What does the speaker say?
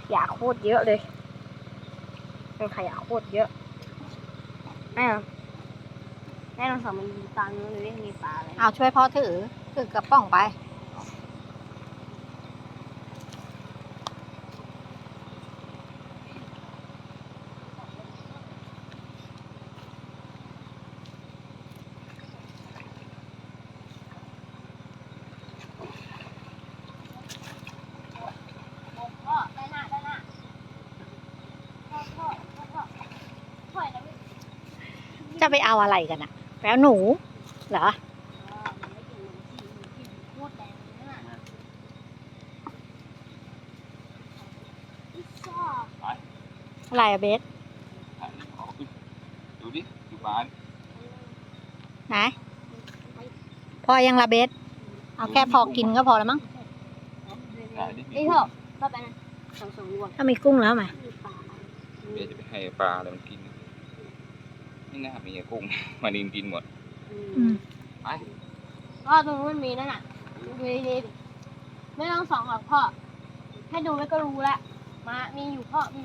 ขยะโคตรเยอะเลยเป็นขยะโคตรเยอะแม่แม่ลองสองมันดูตามนู้นดูดิมีปลาอะไรเอาช่วยพ่อถือถือกระป๋องไป พ่อได้หน้าได้หน้าพ่อพ่อพ่อพ่อพ่อนะพี่ จะไปเอาอะไรกันอะแปลหนูเหรออ๋อมันไม่กินมันกินมันกินโคตรแดงเลยนั่นน่ะอิซ่าอะไรอะเบสถ่ายนี่ขอขึ้นดูดิดูปลาดิไหนพอยังละเบสเอาแค่พอกินก็พอแล้วมั้งถ่ายดินี่เถอะพ่อไปนะสองสองรวมถ้ามีกุ้งแล้วไหมมีปลาเดี๋ยวจะไปให้ปลาอะไรมันกิน ไม่น่ามีอะกุ้ง มานินกินหมดอือืมมไปพ่อตรงนู้นมีนั่นน่ะดูดีๆดิไม่ต้องส่องหรอกพ่อแค่ดูไว้ก็รู้แล้วมามีอยู่พ่อมี